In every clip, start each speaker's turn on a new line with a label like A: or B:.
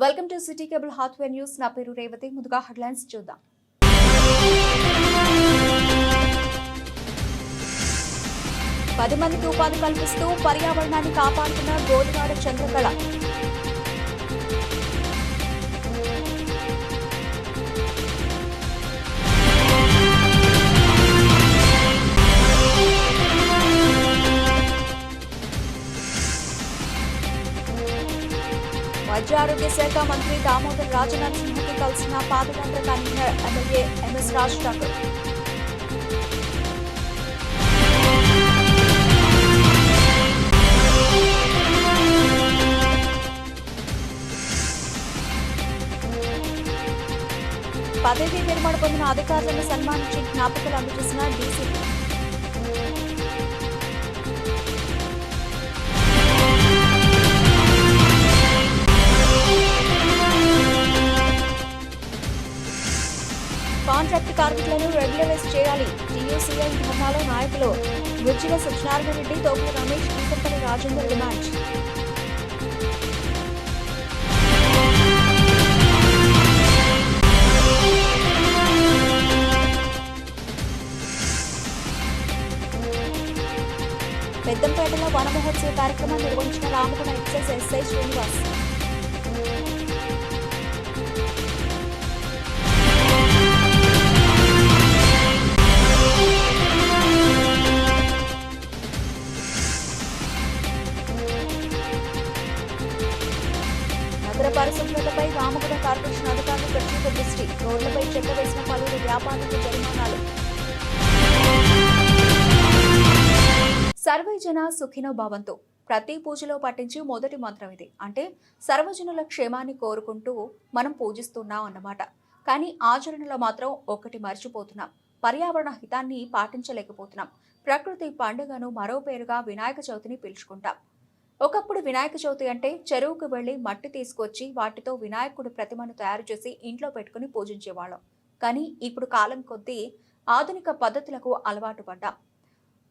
A: Welcome to city cable Hathway news. నా పేరు రేవతి. ముందుగా హెడ్లైన్స్ చూద్దాం. పది మందికి ఉపాధి కల్పిస్తూ పర్యావరణాన్ని కాపాడుతున్న గోడివాడ చంద్రకళ. వైద్య ఆరోగ్య శాఖ మంత్రి దామోదర్ రాజనరసింహకి కలిసిన పాదయాత్ర convener MLA MS Raj Thakur పదవీ విరమణ పొందిన అధికారులను సన్మానించి జ్ఞాపకాలు అందజేసిన డీసీపీ కాంట్రాక్ట్ కార్మికులను రెగ్యులరైజ్ చేయాలి. టీయూసీఐ ధర్నాలో నాయకులు గుజ్జిల సత్యనారాయణ రెడ్డి తోపుల రమేష్ గీతంపల్లి రాజేందర్ డిమాండ్. పెద్దంపేటలో వన మహోత్సవ కార్యక్రమం నిర్వహించిన రామగుణ ఎక్సైజ్ ఎస్ఐ శ్రీనివాస్. సుఖినో భవంతు. ప్రతి పూజలో పట్టించి మొదటి మంత్రం ఇది. అంటే సర్వజనుల క్షేమాన్ని కోరుకుంటూ మనం పూజిస్తున్నాం అన్నమాట. కానీ ఆచరణలో మాత్రం ఒకటి మర్చిపోతున్నాం. పర్యావరణ హితాన్ని పాటించలేకపోతున్నాం. ప్రకృతి పండుగను మరో పేరుగా వినాయక చవితిని పిలుచుకుంటాం. ఒకప్పుడు వినాయక చవితి అంటే చెరువుకు వెళ్ళి మట్టి తీసుకొచ్చి వాటితో వినాయకుడి ప్రతిమను తయారు చేసి ఇంట్లో పెట్టుకుని పూజించేవాళ్ళం. కానీ ఇప్పుడు కాలం కొద్దీ ఆధునిక పద్ధతులకు అలవాటు పడ్డాం.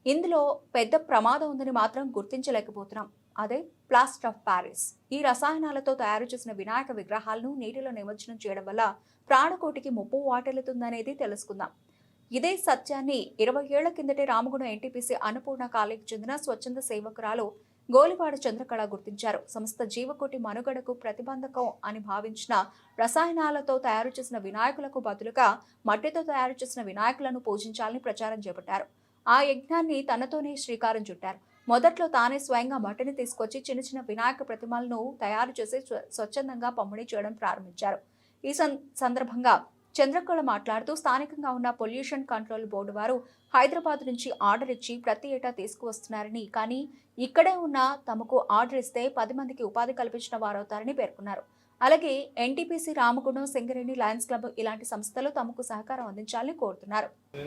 A: ఇందులో పెద్ద ప్రమాదం ఉందని మాత్రం గుర్తించలేకపోతున్నాం. అదే ప్లాస్టర్ ఆఫ్ ప్యారిస్. ఈ రసాయనాలతో తయారు చేసిన వినాయక విగ్రహాలను నీటిలో నిమజ్జనం చేయడం వల్ల ప్రాణకోటికి ముప్పు వాటిల్లుతుందనేది తెలుసుకుందాం. ఇదే సత్యాన్ని ఇరవై ఏళ్ళ కిందటే రామగుణం ఎన్టీపీసీ అన్నపూర్ణ కాలేజీకి చెందిన స్వచ్ఛంద సేవకురాలు గోలివాడ చంద్రకళ గుర్తించారు. సంస్థ జీవకోటి మనుగడకు ప్రతిబంధకం అని భావించిన రసాయనాలతో తయారు చేసిన వినాయకులకు బదులుగా మట్టితో తయారు చేసిన వినాయకులను పూజించాలని ప్రచారం చేపట్టారు. ఆ యజ్ఞాన్ని తనతోనే శ్రీకారం చుట్టారు. మొదట్లో తానే స్వయంగా మట్టిని తీసుకొచ్చి చిన్న చిన్న వినాయక ప్రతిమలను తయారు చేసి స్వ- స్వచ్ఛందంగా పంపిణీ చేయడం ప్రారంభించారు. ఈ సం- సందర్భంగా చంద్రకళ మాట్లాడుతూ స్థానికంగా ఉన్న పొల్యూషన్ కంట్రోల్ బోర్డు వారు హైదరాబాద్ నుంచి ఆర్డర్ ఇచ్చి ప్రతి ఏటా తీసుకువస్తున్నారని కానీ ఇక్కడే ఉన్న తమకు ఆర్డర్ ఇస్తే పది మందికి ఉపాధి కల్పించిన వారవుతారని పేర్కొన్నారు. అలాగే NTPC Ramagundam Singareni lions club ఇలాంటి సంస్థలు తమకు సహకారం అందించాలని కోరుతున్నారు.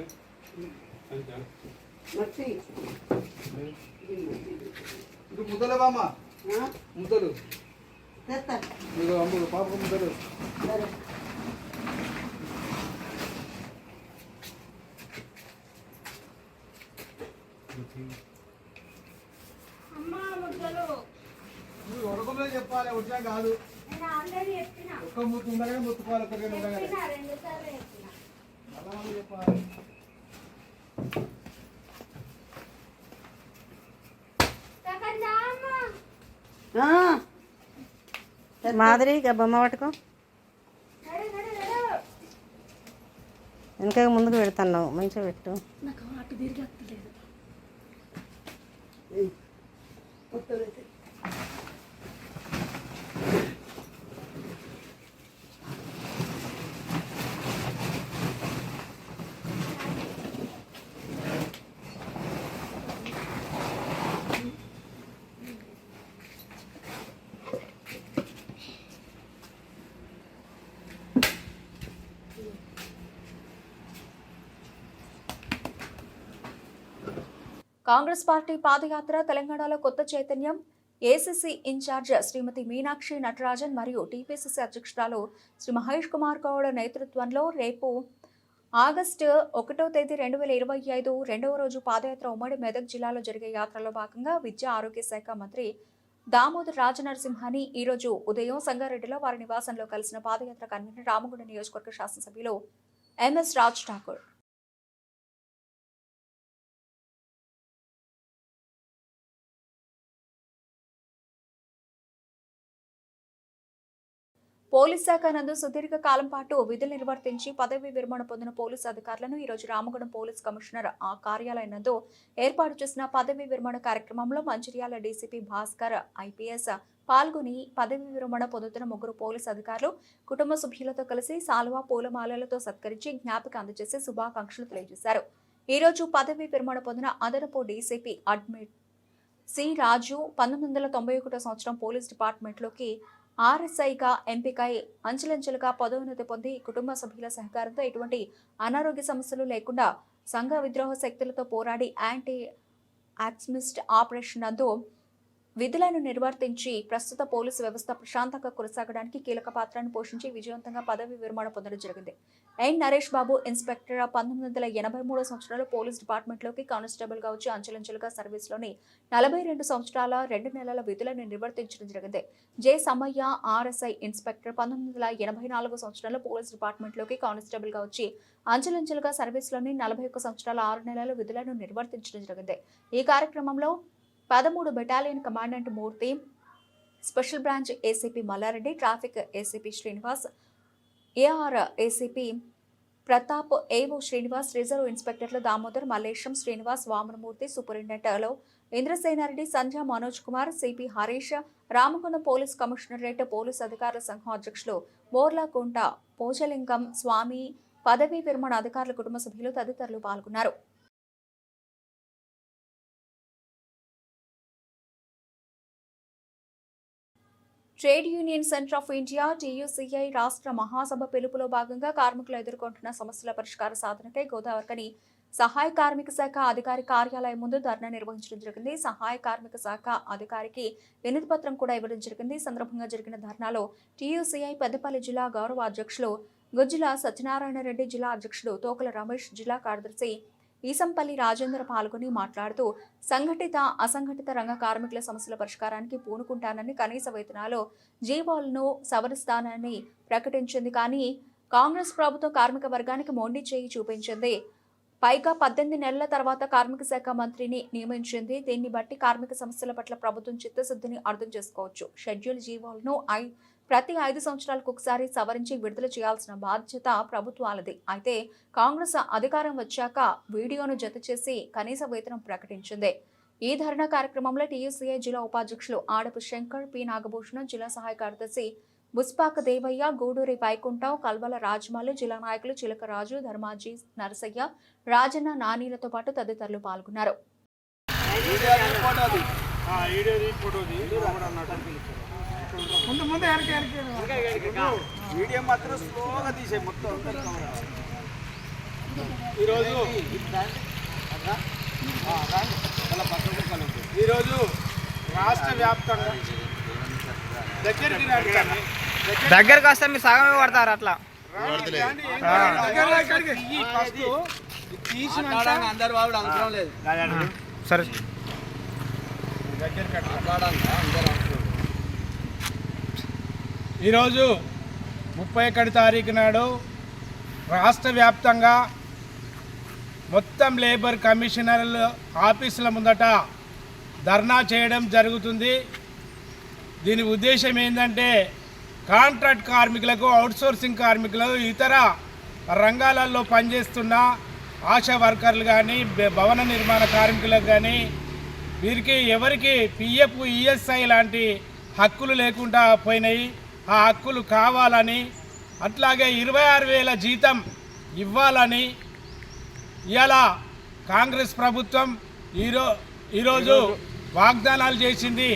B: ఇది
C: ముద్దలు
B: బామ్మ. ముద్దలు. మీకు అమ్ముడు
C: పాప
B: ముద్దలు. ఉడకలో చెప్పాలి ఉడినా కాదు. ఒక్క ముత్తు ఉండగానే ముత్తుకోవాలి ఒక్కరికైనా ఉండగానే చెప్పాలి.
D: మాదిరి ఇక బొమ్మ పట్టుకో. ఇంకా ముందుకు పెడతాను మంచిగా పెట్టు.
A: కాంగ్రెస్ పార్టీ పాదయాత్ర తెలంగాణలో కొత్త చైతన్యం ఏసీసీ ఇన్ఛార్జ్ శ్రీమతి మీనాక్షి నటరాజన్ మరియు టీపీసీసీ అధ్యక్షురాలు శ్రీ మహేష్ కుమార్ గౌడ్ నేతృత్వంలో రేపు ఆగస్టు ఒకటో తేదీ రెండు వేల ఇరవై ఐదు రెండవ రోజు పాదయాత్ర ఉమ్మడి మెదక్ జిల్లాలో జరిగే యాత్రలో భాగంగా విద్యా ఆరోగ్య శాఖ మంత్రి దామోదర్ రాజనరసింహాని ఈరోజు ఉదయం సంగారెడ్డిలో వారి నివాసంలో కలిసిన పాదయాత్ర కన్వీనర్ రామగుండ నియోజకవర్గ శాసనసభ్యులు ఎంఎస్ రాజ్ ఠాకూర్. పోలీస్ శాఖ నందు సుదీర్ఘ కాలం పాటు విధులు నిర్వర్తించి పదవి విరమణ పొందిన పోలీసు అధికారులను ఈరోజు రోజు పోలీస్ కమిషనర్ ఆ కార్యాలయం నందు ఏర్పాటు చేసిన పదవి విరమణ కార్యక్రమంలో మంచిర్యాల డీసీపీ భాస్కర్ ఐపీఎస్ పాల్గొని పదవి విరమణ పొందుతున్న ముగ్గురు పోలీసు అధికారులు కుటుంబ సభ్యులతో కలిసి సాల్వా పూలమాలలతో సత్కరించి జ్ఞాపిక అందజేసి శుభాకాంక్షలు తెలియజేశారు. ఈరోజు పదవి విరమణ పొందిన అదనపు డీసీపీ అడ్మిట్ సి రాజు పంతొమ్మిది వందల తొంభై ఒకటో సంవత్సరం పోలీస్ డిపార్ట్మెంట్లోకి ఆర్ఎస్ఐగా ఎంపికై అంచెలంచెలుగా పదోన్నతి పొంది కుటుంబ సభ్యుల సహకారంతో ఎటువంటి అనారోగ్య సమస్యలు లేకుండా సంఘ విద్రోహ శక్తులతో పోరాడి యాంటీ యాక్స్మిస్ట్ ఆపరేషన్ నందు విధులను నిర్వర్తించి ప్రస్తుత పోలీసు వ్యవస్థ ప్రశాంతంగా కొనసాగడానికి కీలక పాత్రను పోషించి విజయవంతంగా పదవి విరమణ పొందడం జరిగింది. ఎన్. నరేష్ బాబు ఇన్స్పెక్టర్ పంతొమ్మిది వందల ఎనభై మూడో సంవత్సరంలో పోలీస్ డిపార్ట్మెంట్లోకి కానిస్టేబుల్గా వచ్చి అంచెలంచెలుగా సర్వీస్లోని నలభై రెండు సంవత్సరాల రెండు నెలల విధులను నిర్వర్తించడం జరిగింది. జె. సమయ్య ఆర్ఎస్ఐ ఇన్స్పెక్టర్ పంతొమ్మిది వందల ఎనభై నాలుగో సంవత్సరంలో పోలీస్ డిపార్ట్మెంట్లోకి కానిస్టేబుల్గా వచ్చి అంచెలంచెలుగా సర్వీస్లోని నలభై ఒక్క సంవత్సరాల ఆరు నెలల విధులను నిర్వర్తించడం జరిగింది. ఈ కార్యక్రమంలో పదమూడు battalion commandant Murthy special branch ACP Mallareddy traffic ACP Srinivas AR ACP Pratap AO Srinivas reserve ఇన్స్పెక్టర్లు Damodar Mallesham Srinivas Vamanamurthy సూపరింటెండెంట్లో Indrasenareddy Sandhya Manoj Kumar CP Harish Ramagundam police commissionerate police అధికారుల సంఘం అధ్యక్షులు బోర్లాకుంట పోచలింగం స్వామి పదవీ విరమణ అధికారుల కుటుంబ సభ్యులు తదితరులు పాల్గొన్నారు. Trade union centre of India TUCI రాష్ట్ర మహాసభ పిలుపులో భాగంగా కార్మికులు ఎదుర్కొంటున్న సమస్యల పరిష్కార సాధనకై గోదావరికని సహాయ కార్మిక శాఖ అధికారి కార్యాలయం ముందు ధర్నా నిర్వహించడం జరిగింది. సహాయ కార్మిక శాఖ అధికారికి వినతి పత్రం కూడా ఇవ్వడం జరిగింది. సందర్భంగా జరిగిన ధర్నాలో టీయూసీఐ పెద్దపల్లి జిల్లా గౌరవ అధ్యక్షులు గుజ్జుల సత్యనారాయణ రెడ్డి జిల్లా అధ్యక్షుడు తోకల రమేష్ జిల్లా కార్యదర్శి ఈసంపల్లి రాజేంద్ర పాల్గొని మాట్లాడుతూ సంఘటిత అసంఘటిత రంగ కార్మికుల సమస్యల పరిష్కారానికి పూనుకుంటానని కనీస వేతనాలు జీవాలను సవరిస్తానని ప్రకటించింది. కానీ కాంగ్రెస్ ప్రభుత్వం కార్మిక వర్గానికి మొండి చేయి చూపించింది. పైగా పద్దెనిమిది నెలల తర్వాత కార్మిక శాఖ మంత్రిని నియమించింది. దీన్ని బట్టి కార్మిక సమస్యల పట్ల ప్రభుత్వం చిత్తశుద్ధిని అర్థం చేసుకోవచ్చు. షెడ్యూల్ జీవాలను ఐ ప్రతి ఐదు సంవత్సరాలకు ఒకసారి సవరించి విడుదల చేయాల్సిన బాధ్యత ప్రభుత్వాలది. అయితే కాంగ్రెస్ అధికారం వచ్చాక వీడియోను జత చేసి కనీస వేతనం ప్రకటించింది. ఈ ధర్నా కార్యక్రమంలో టీయూసీఐ జిల్లా ఉపాధ్యక్షులు ఆడపు శంకర్ పి. నాగభూషణం జిల్లా సహాయ కార్యదర్శి బుస్పాక దేవయ్య గూడూరి వైకుంఠం కల్వల రాజమల్లు జిల్లా నాయకులు చిలకరాజు ధర్మాజీ నరసయ్య రాజన్న నానీలతో పాటు తదితరులు పాల్గొన్నారు.
B: ముందు ముందు ఎరకే ఎరకే.
E: వీడియో మాత్రం స్లోగా తీసే మొత్తం
B: ఈరోజు ఈరోజు రాష్ట్ర వ్యాప్తంగా దగ్గరికి. దగ్గరికి
E: దగ్గరకు వస్తే మీరు సగమే పడతారు అట్లా.
B: రండి, రండి, ఏం కాదు. దగ్గర ఇక్కడికి. ఈ ఫస్ట్ ఇది తీసినాక
E: అందరు వాళ్ళు అవసరం లేదు సరే
B: దగ్గరికి అట్లా. ఈరోజు ముప్పై ఒకటి తారీఖు నాడు రాష్ట్ర వ్యాప్తంగా మొత్తం లేబర్ కమిషనర్ల ఆఫీసుల ముందట ధర్నా చేయడం జరుగుతుంది. దీని ఉద్దేశం ఏంటంటే కాంట్రాక్ట్ కార్మికులకు అవుట్సోర్సింగ్ కార్మికులు ఇతర రంగాలలో పనిచేస్తున్న ఆశా వర్కర్లు కానీ భవన నిర్మాణ కార్మికులకు కానీ వీరికి ఎవరికి పిఎఫ్ ఈఎస్ఐ లాంటి హక్కులు లేకుండా పోయినాయి. ఆ హక్కులు కావాలని అట్లాగే ఇరవై ఆరు వేల జీతం ఇవ్వాలని ఇవాళ కాంగ్రెస్ ప్రభుత్వం ఈరో ఈరోజు వాగ్దానాలు చేసింది.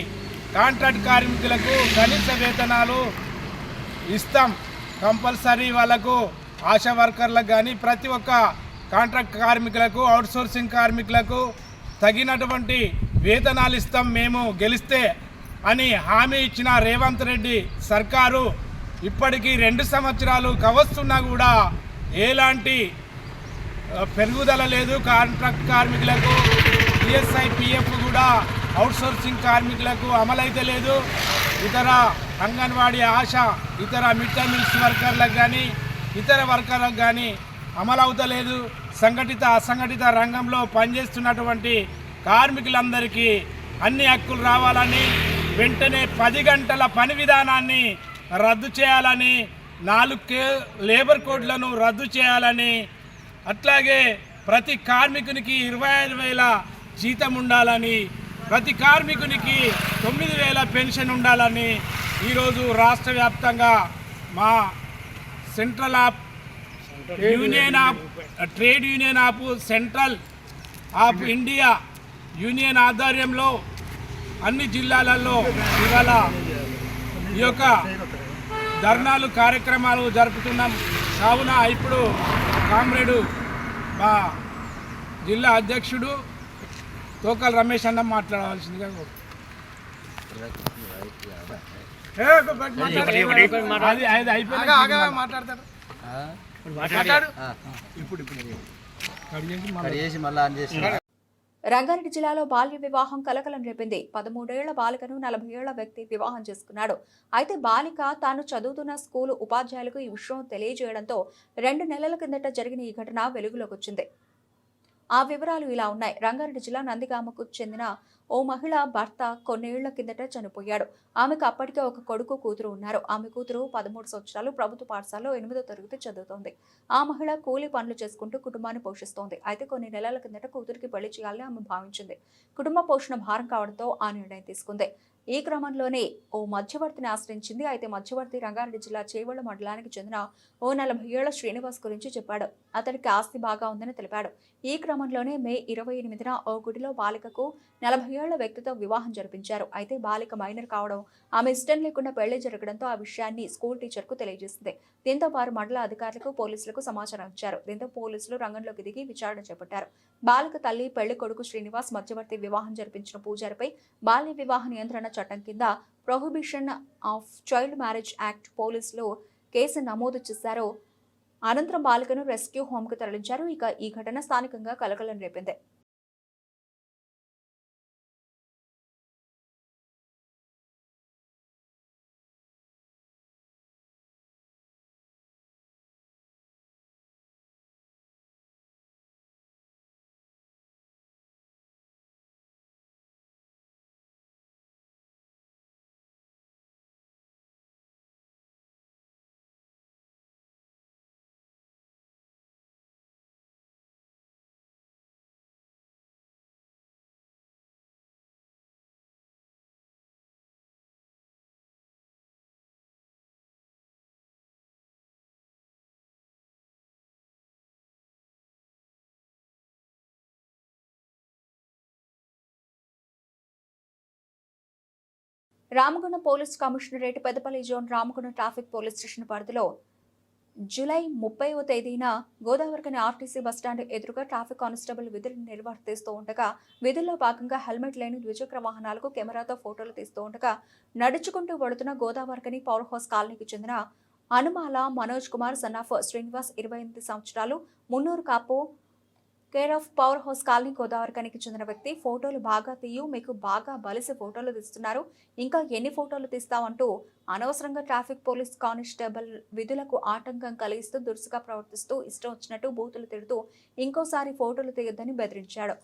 B: కాంట్రాక్ట్ కార్మికులకు కనీస వేతనాలు ఇస్తాం. కంపల్సరీ వాళ్ళకు ఆశా వర్కర్లకు కానీ ప్రతి ఒక్క కాంట్రాక్ట్ కార్మికులకు అవుట్సోర్సింగ్ కార్మికులకు తగినటువంటి వేతనాలు ఇస్తాం. మేము గెలిస్తే అని హామీ ఇచ్చిన రేవంత్ రెడ్డి సర్కారు ఇప్పటికీ రెండు సంవత్సరాలు కవస్తున్నా కూడా ఎలాంటి పెరుగుదల లేదు. కాంట్రాక్ట్ కార్మికులకు ఈఎస్ఐ పిఎఫ్ కూడా అవుట్సోర్సింగ్ కార్మికులకు అమలైతే లేదు. ఇతర అంగన్వాడీ ఆశ ఇతర మిడ్ డే మీల్స్ వర్కర్లకు కానీ ఇతర వర్కర్లకు కానీ అమలవుతలేదు. సంఘటిత అసంఘటిత రంగంలో పనిచేస్తున్నటువంటి కార్మికులందరికీ అన్ని హక్కులు రావాలని వెంటనే పది గంటల పని విధానాన్ని రద్దు చేయాలని నాలుగు కే- లేబర్ కోడ్లను రద్దు చేయాలని అట్లాగే ప్రతి కార్మికునికి ఇరవై ఐదు వేల జీతం ఉండాలని ప్రతి కార్మికునికి తొమ్మిది వేల పెన్షన్ ఉండాలని ఈరోజు రాష్ట్ర వ్యాప్తంగా మా central of union of trade union of central of India union ఆధ్వర్యంలో అన్ని జిల్లాలలో ఇవాళ ఈ యొక్క ధర్నాలు కార్యక్రమాలు జరుపుతున్నాం. కావున ఇప్పుడు కామ్రేడు మా జిల్లా అధ్యక్షుడు తోకల రమేష్ అన్న మాట్లాడవలసిందిగా మాట్లాడతాడు ఇప్పుడు చేసి మళ్ళీ
F: చేసి మళ్ళీ ఆన్ చేసి
A: రంగారెడ్డి జిల్లాలో బాల్య వివాహం కలకలం రేపింది. పదమూడేళ్ళ బాలికను నలభై ఏళ్ళ వ్యక్తి వివాహం చేసుకున్నాడు. అయితే బాలిక తాను చదువుతున్న స్కూలు ఉపాధ్యాయులకు ఈ విషయం తెలియజేయడంతో రెండు నెలల కిందట జరిగిన ఈ ఘటన వెలుగులోకి వచ్చింది. ఆ వివరాలు ఇలా ఉన్నాయి. రంగారెడ్డి జిల్లా నందిగామకు చెందిన ఓ మహిళ భర్త కొన్నేళ్ళ కిందట చనిపోయాడు. ఆమెకు అప్పటికే ఒక కొడుకు కూతురు ఉన్నారు. ఆమె కూతురు పదమూడు సంవత్సరాలు ప్రభుత్వ పాఠశాలలో ఎనిమిదో తరగతి చదువుతోంది. ఆ మహిళ కూలీ పనులు చేసుకుంటూ కుటుంబాన్ని పోషిస్తోంది. అయితే కొన్ని నెలల కిందట కూతురికి పెళ్ళి చేయాలని ఆమె భావించింది. కుటుంబ పోషణ భారం కావడంతో ఆ నిర్ణయం తీసుకుంది. ఈ క్రమంలోనే ఓ మధ్యవర్తిని ఆశ్రయించింది. అయితే మధ్యవర్తి రంగారెడ్డి జిల్లా చేవళ్ళ మండలానికి చెందిన ఓ నలభై ఏళ్ళ శ్రీనివాస్ గురించి చెప్పాడు. అతడికి ఆస్తి బాగా ఉందని తెలిపాడు. ఈ క్రమంలోనే మే ఇరవై ఎనిమిదిన ఓ గుడిలో బాలికకు నలభై ఏళ్ళ వ్యక్తితో వివాహం జరిపించారు. అయితే బాలిక మైనర్ కావడం ఆమె ఇష్టం లేకుండా పెళ్ళి జరగడంతో ఆ విషయాన్ని స్కూల్ టీచర్కు తెలియజేసింది. దీంతో వారు మండల అధికారులకు పోలీసులకు సమాచారం ఇచ్చారు. దీంతో పోలీసులు రంగంలోకి దిగి విచారణ చేపట్టారు. బాలిక తల్లి పెళ్ళి కొడుకు శ్రీనివాస్ మధ్యవర్తి వివాహం జరిపించిన పూజారిపై బాల్య వివాహ నియంత్రణ చట్టం కింద prohibition of child marriage act పోలీసులు కేసు నమోదు చేశారు. అనంతరం బాలికను రెస్క్యూ హోమ్కు తరలించారు. ఇక ఈ ఘటన స్థానికంగా కలకలం రేపింది. Ramagundam police commissionerate Peddapalli zone Ramagunda traffic police station పరిధిలో జూలై ముప్పైవ తేదీన గోదావరికని ఆర్టీసీ బస్టాండ్ ఎదురుగా ట్రాఫిక్ కానిస్టేబుల్ విధులు నిర్వర్తిస్తూ ఉండగా విధుల్లో భాగంగా హెల్మెట్ లేని ద్విచక్ర వాహనాలకు కెమెరాతో ఫోటోలు తీస్తూ ఉండగా నడుచుకుంటూ వెళుతున్న గోదావరికని పవర్ హౌస్ కాలనీకి చెందిన అనుమాల మనోజ్ కుమార్ సన్నాఫ్ శ్రీనివాస్ ఇరవై ఎనిమిది సంవత్సరాలు Munnuru Kapu care of power house colony గోదావరికనికి చెందిన వ్యక్తి ఫోటోలు బాగా తీయు మీకు బాగా బలిసి ఫోటోలు తీస్తున్నారు. ఇంకా ఎన్ని ఫోటోలు తీస్తామంటూ అనవసరంగా ట్రాఫిక్ పోలీస్ కానిస్టేబుల్ విధులకు ఆటంకం కలిగిస్తూ దురుసుగా ప్రవర్తిస్తూ ఇష్టం వచ్చినట్టు బూతులు తిడుతూ ఇంకోసారి ఫోటోలు తీయొద్దని బెదిరించాడు.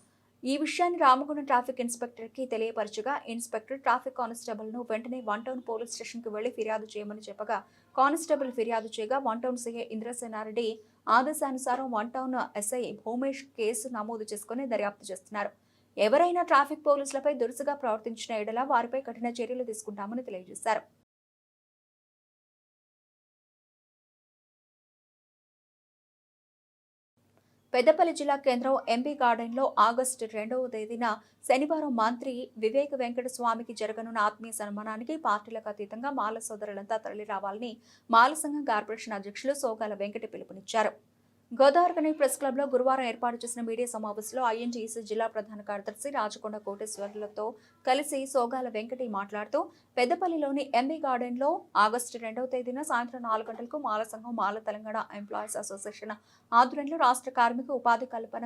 A: ఈ విషయాన్ని రామగుండం ట్రాఫిక్ ఇన్స్పెక్టర్కి తెలియపరచగా ఇన్స్పెక్టర్ ట్రాఫిక్ కానిస్టేబుల్ను వెంటనే వన్ టౌన్ పోలీస్ స్టేషన్కి వెళ్ళి ఫిర్యాదు చేయమని చెప్పగా కానిస్టేబుల్ ఫిర్యాదు చేయగా వన్ టౌన్ సీఏ ఇంద్రసేనారెడ్డి ఆదేశానుసారం one town SI Bhumesh case నమోదు చేసుకుని దర్యాప్తు చేస్తున్నారు. ఎవరైనా ట్రాఫిక్ పోలీసులపై దురుసుగా ప్రవర్తించిన ఎడల వారిపై కఠిన చర్యలు తీసుకుంటామని తెలియజేశారు. పెద్దపల్లి జిల్లా కేంద్రం ఎంబీ గార్డెన్లో ఆగస్టు రెండవ తేదీన శనివారం మంత్రి వివేక వెంకట స్వామికి జరగనున్న ఆత్మీయ సన్మానానికి పార్టీలకు అతీతంగా మాల సోదరులంతా తరలి రావాలని మాల సంఘం కార్పొరేషన్ అధ్యక్షులు సోగాల వెంకట పిలుపునిచ్చారు. గోదావరికని ప్రెస్ క్లబ్లో గురువారం ఏర్పాటు చేసిన మీడియా సమావేశంలో ఐఎన్టీసీ జిల్లా ప్రధాన కార్యదర్శి రాచకొండ కోటేశ్వర్లతో కలిసి సోగాల వెంకటి మాట్లాడుతూ పెద్దపల్లిలోని ఎంబీ గార్డెన్లో ఆగస్టు రెండవ తేదీన సాయంత్రం నాలుగు గంటలకు మాల సంఘం మాల తెలంగాణ ఎంప్లాయీస్ అసోసియేషన్ ఆధ్వర్యంలో రాష్ట్ర కార్మిక ఉపాధి కల్పన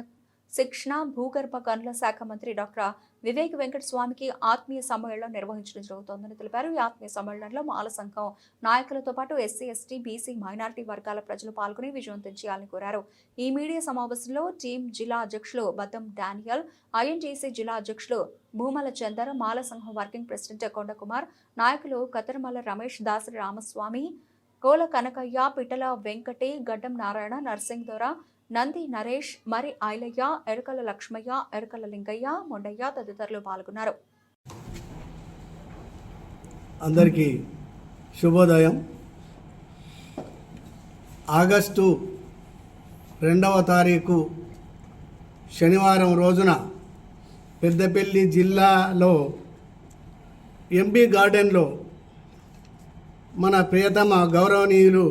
A: శిక్షణ భూగర్భ గనుల శాఖ మంత్రి డాక్టర్ వివేక్ వెంకట స్వామికి ఆత్మీయ సమ్మేళనం నిర్వహించడం జరుగుతోందని తెలిపారు. ఈ ఆత్మీయ సమ్మేళనంలో మాల సంఘం నాయకులతో పాటు ఎస్సీ ఎస్టీ బీసీ మైనారిటీ వర్గాల ప్రజలు పాల్గొని విజయవంతం చేయాలని కోరారు. ఈ మీడియా సమావేశంలో టీం జిల్లా అధ్యక్షులు బద్దం డానియల్ ఐఎన్టీసీ జిల్లా అధ్యక్షులు భూమల చందర్ మాల సంఘం వర్కింగ్ ప్రెసిడెంట్ కొండకుమార్ నాయకులు కతరమల రమేష్ దాసరి రామస్వామి కోల కనకయ్య పిటల వెంకటే గడ్డం నారాయణ నర్సింగ్ దొర నంది నరేష్ మరి ఐలయ్య ఎరకల లక్ష్మయ్య ఎరకల లింగయ్య మొండయ్య తదితరులు పాల్గొన్నారు.
G: అందరికీ శుభోదయం. ఆగస్టు రెండవ తారీఖు శనివారం రోజున పెద్దపల్లి జిల్లాలో ఎంపీ గార్డెన్లో మన ప్రియతమ గౌరవనీయులు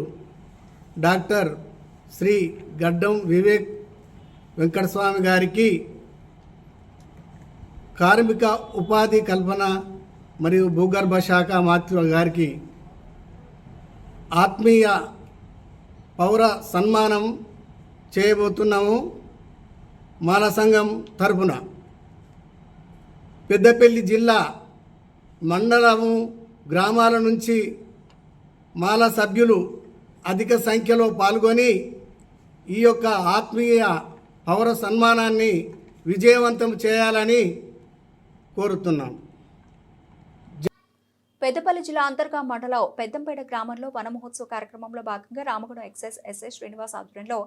G: డాక్టర్ శ్రీ గడ్డం వివేక్ వెంకటస్వామి గారికి కార్మిక ఉపాధి కల్పన మరియు భూగర్భ శాఖ మాతృ గారికి ఆత్మీయ పౌర సన్మానం చేయబోతున్నాము మాల సంఘం తరపున. పెద్దపల్లి జిల్లా మండలము గ్రామాల నుంచి మాల సభ్యులు అధిక సంఖ్యలో పాల్గొని ఈ యొక్క ఆత్మీయ పౌర సన్మానాన్ని విజయవంతం చేయాలని కోరుతున్నాం.
A: పెద్దపల్లి జిల్లా అంతర్గా మండలం పెద్దంపేట గ్రామంలో వన మహోత్సవ కార్యక్రమంలో భాగంగా రామగూడెం ఎక్సైజ్ ఎస్ఎస్ శ్రీనివాస్ ఆధ్వర్యంలో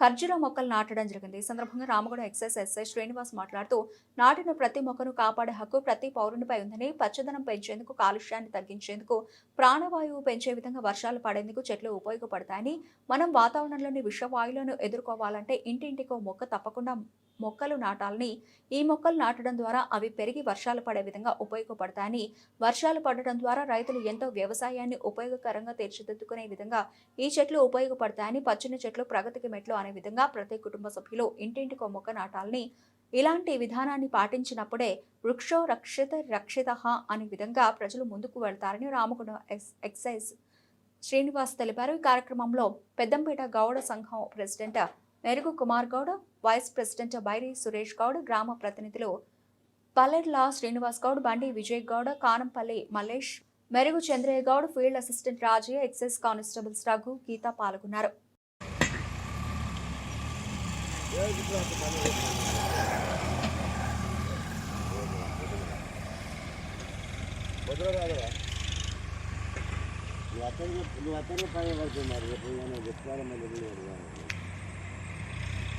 A: ఖర్జూర మొక్కలు నాటడం జరిగింది. ఈ సందర్భంగా రామగూడెం ఎక్సైజ్ ఎస్ఐ శ్రీనివాస్ మాట్లాడుతూ నాటిన ప్రతి మొక్కను కాపాడే హక్కు ప్రతి పౌరునిపై ఉందని పచ్చదనం పెంచేందుకు కాలుష్యాన్ని తగ్గించేందుకు ప్రాణవాయువు పెంచే విధంగా వర్షాలు పడేందుకు చెట్లు ఉపయోగపడతాయని మనం వాతావరణంలోని విషవాయువులను ఎదుర్కోవాలంటే ఇంటింటికో మొక్క తప్పకుండా మొక్కలు నాటాలని ఈ మొక్కలు నాటడం ద్వారా అవి పెరిగి వర్షాలు పడే విధంగా ఉపయోగపడతాయని వర్షాలు పడటం ద్వారా రైతులు ఎంతో వ్యవసాయాన్ని ఉపయోగకరంగా తీర్చిదిద్దుకునే విధంగా ఈ చెట్లు ఉపయోగపడతాయని పచ్చని చెట్లు ప్రగతికి మెట్లు అనే విధంగా ప్రతి కుటుంబ సభ్యులు ఇంటింటికో మొక్క నాటాలని ఇలాంటి విధానాన్ని పాటించినప్పుడే వృక్షో రక్షిత రక్షిత అనే విధంగా ప్రజలు ముందుకు వెళ్తారని రామగుండం ఎక్స్ ఎక్సైజ్ శ్రీనివాస్ తెలిపారు. ఈ కార్యక్రమంలో పెద్దంపేట గౌడ సంఘం president Merugu Kumar Gouda vice president Bairi Suresh Goud గ్రామ ప్రతినిధులు పల్లెర్లా శ్రీనివాస్ గౌడ్ బండి Vijay Goud Kanampalli Mallesh Merugu Chandraiah Goud field assistant Rajaiah excise constables Raghu Geetha పాల్గొన్నారు.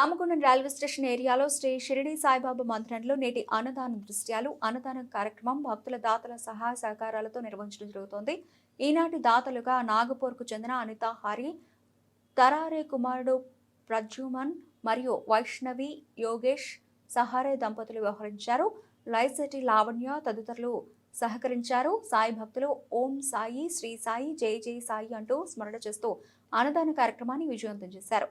A: రామగుండం రైల్వే స్టేషన్ ఏరియాలో శ్రీ షిరిడి సాయిబాబా మందిరంలో నేటి అన్నదాన దృశ్యాలు అన్నదానం కార్యక్రమం భక్తుల దాతల సహాయ సహకారాలతో నిర్వహించడం జరుగుతోంది. ఈనాటి దాతలుగా నాగపూర్కు చెందిన అనిత హరి తరారే కుమారుడు ప్రద్యుమన్ మరియు వైష్ణవి యోగేష్ సహారే దంపతులు వ్యవహరించారు. లైసెటి లావణ్య తదితరులు సహకరించారు. సాయి భక్తులు ఓం సాయి శ్రీ సాయి జై జై సాయి అంటూ స్మరణ చేస్తూ అన్నదాన కార్యక్రమాన్ని విజయవంతం చేశారు.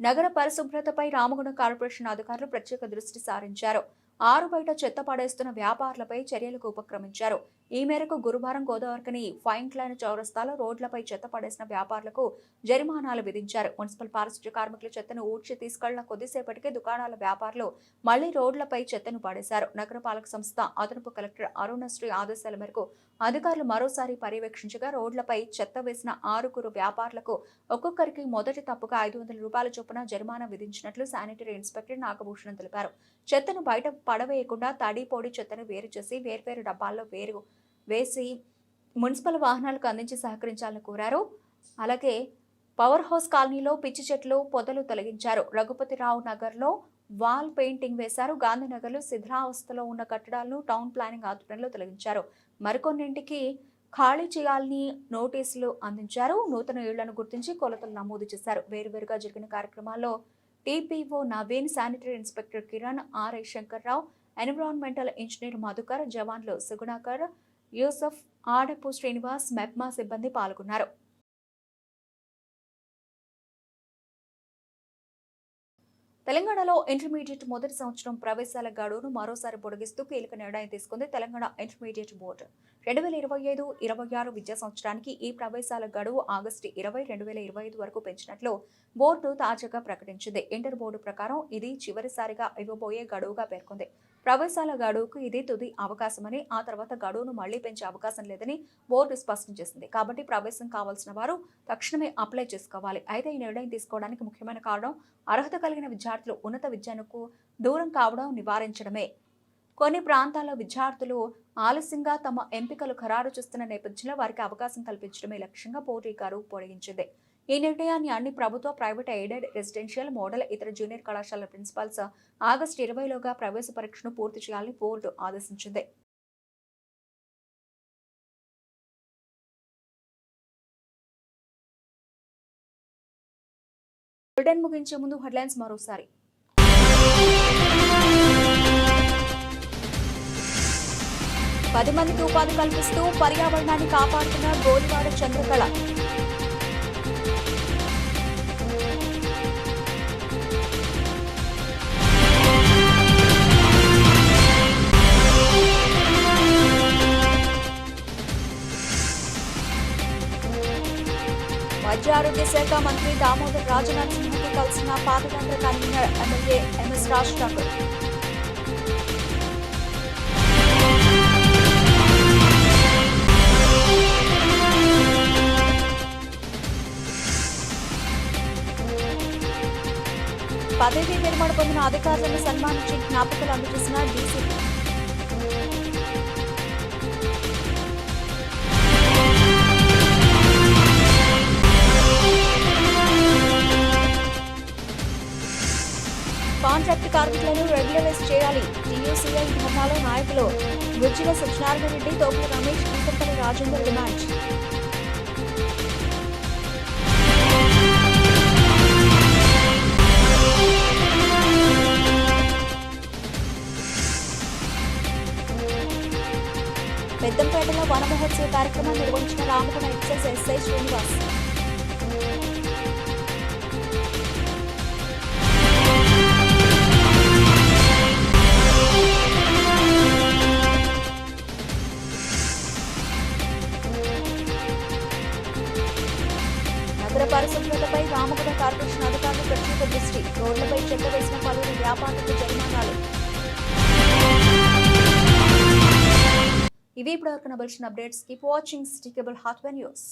A: నగర పరిశుభ్రతపై రామగుండం కార్పొరేషన్ అధికారులు ప్రత్యేక దృష్టి సారించారు. ఆరు బయట చెత్త పడేస్తున్న వ్యాపారులపై చర్యలకు ఉపక్రమించారు. ఈ మేరకు గురువారం గోదావరికని ఫైన్ క్లైన్ చౌరస్తాలో రోడ్లపై చెత్త పడేసిన వ్యాపారులకు జరిమానాలు విధించారు. మున్సిపల్ పారిశుద్ధ్య కార్మికుల చెత్తను ఊడ్చి తీసుకెళ్ళిన కొద్దిసేపటికే దుకాణాల వ్యాపారులు మళ్ళీ రోడ్లపై చెత్తను పడేశారు. నగరపాలక సంస్థ అదనపు కలెక్టర్ అరుణశ్రీ ఆదేశాల మేరకు అధికారులు మరోసారి పర్యవేక్షించగా రోడ్లపై చెత్త వేసిన ఆరుగురు వ్యాపారులకు ఒక్కొక్కరికి మొదటి తప్పుగా ఐదు వందల రూపాయల చొప్పున జరిమానా విధించినట్లు శానిటరీ ఇన్స్పెక్టర్ నాగభూషణం తెలిపారు. చెత్తను బయట పడవేయకుండా తడి పొడి చెత్తను వేరు చేసి వేర్వేరు డబ్బాల్లో వేరు వేసి మున్సిపల్ వాహనాలకు అందించి సహకరించాలని కోరారు. అలాగే పవర్ హౌస్ కాలనీలో పిచ్చి చెట్లు పొదలు తొలగించారు. రఘుపతిరావు నగర్లో వాల్ పెయింటింగ్ వేశారు. గాంధీనగర్లో శిథిలావస్థలో ఉన్న కట్టడాలను టౌన్ ప్లానింగ్ ఆధ్వర్యంలో తొలగించారు. మరికొన్నింటికి ఖాళీ చేయాలని నోటీసులు అందించారు. నూతన ఇళ్ళను గుర్తించి కొలతలు నమోదు చేశారు. వేరువేరుగా జరిగిన కార్యక్రమాల్లో TPO Naveen sanitary inspector Kiran RI Shankarrao environmental engineer Madhukar జవాన్లు సుగుణాకర్ యూసఫ్ ఆడపు శ్రీనివాస్ మెప్మా సిబ్బంది పాల్గొన్నారు. తెలంగాణలో ఇంటర్మీడియట్ మొదటి సంవత్సరం ప్రవేశాల గడువును మరోసారి పొడిగిస్తూ కీలక నిర్ణయం తీసుకుంది తెలంగాణ ఇంటర్మీడియట్ బోర్డు. రెండు వేల ఇరవై ఐదు ఇరవై ఆరు విద్యా సంవత్సరానికి ఈ ప్రవేశాల గడువు ఆగస్టు ఇరవై రెండు వేల ఇరవై ఐదు వరకు పెంచినట్లు బోర్డు తాజాగా ప్రకటించింది. ఇంటర్ బోర్డు ప్రకారం ఇది చివరిసారిగా ఇవ్వబోయే గడువుగా పేర్కొంది. ప్రవేశాల గడువుకు ఇది తుది అవకాశమని ఆ తర్వాత గడువును మళ్ళీ పెంచే అవకాశం లేదని బోర్డు స్పష్టం చేసింది. కాబట్టి ప్రవేశం కావాల్సిన వారు తక్షణమే అప్లై చేసుకోవాలి. అయితే ఈ నిర్ణయం తీసుకోవడానికి ముఖ్యమైన కారణం అర్హత కలిగిన విద్యార్థులు ఉన్నత విద్యకు దూరం కావడం నివారించడమే. కొన్ని ప్రాంతాల్లో విద్యార్థులు ఆలస్యంగా తమ ఎంపికలు ఖరారు చేస్తున్న నేపథ్యంలో వారికి అవకాశం కల్పించడమే లక్ష్యంగా పోటీ గారు పొడిగించింది. ఈ నిర్ణయాన్ని అన్ని ప్రభుత్వ ప్రైవేట్ ఎయిడెడ్ రెసిడెన్షియల్ మోడల్ ఇతర జూనియర్ కళాశాల ప్రిన్సిపాల్స్ ఆగస్టు ఇరవైలోగా ప్రవేశ పరీక్షను పూర్తి చేయాలని బోర్డు ఆదేశించింది. బులెటిన్ ముగించే ముందు హెడ్లైన్స్ మరోసారి. పది మందికి ఉపాధి కల్పిస్తూ పర్యావరణాన్ని కాపాడుతున్న గోలివాడ చంద్రకళ. వైద్య ఆరోగ్య శాఖ మంత్రి దామోదర్ రాజనరసింహకి కలిసిన పాదయాత్ర convener MLA MS Raj Thakur పదవీ విరమణ పొందిన అధికారులను సన్మానించి జ్ఞాపకాలు అందజేసిన డీసీపీ కాంట్రాక్ట్ కార్మికులను రెగ్యులరైజ్ చేయాలి. టీయూసీఐ ధర్నాలో నాయకులు గుజ్జిల సత్యనారాయణ రెడ్డి తోపుల రమేష్ ఈతంపల్లి రాజేందర్ డిమాండ్. పెద్దంపేటలో వన మహోత్సవ కార్యక్రమం నిర్వహించిన రామగుణ ఎక్సైజ్ ఎస్ఐ శ్రీనివాస్. రోడ్లపై చెత్త వేసిన పలువురు వ్యాపారులకు జరిమానాలు. ఇవి ఇప్పటివరకు నబల్సిన updates. Keep watching city cable Hathway news.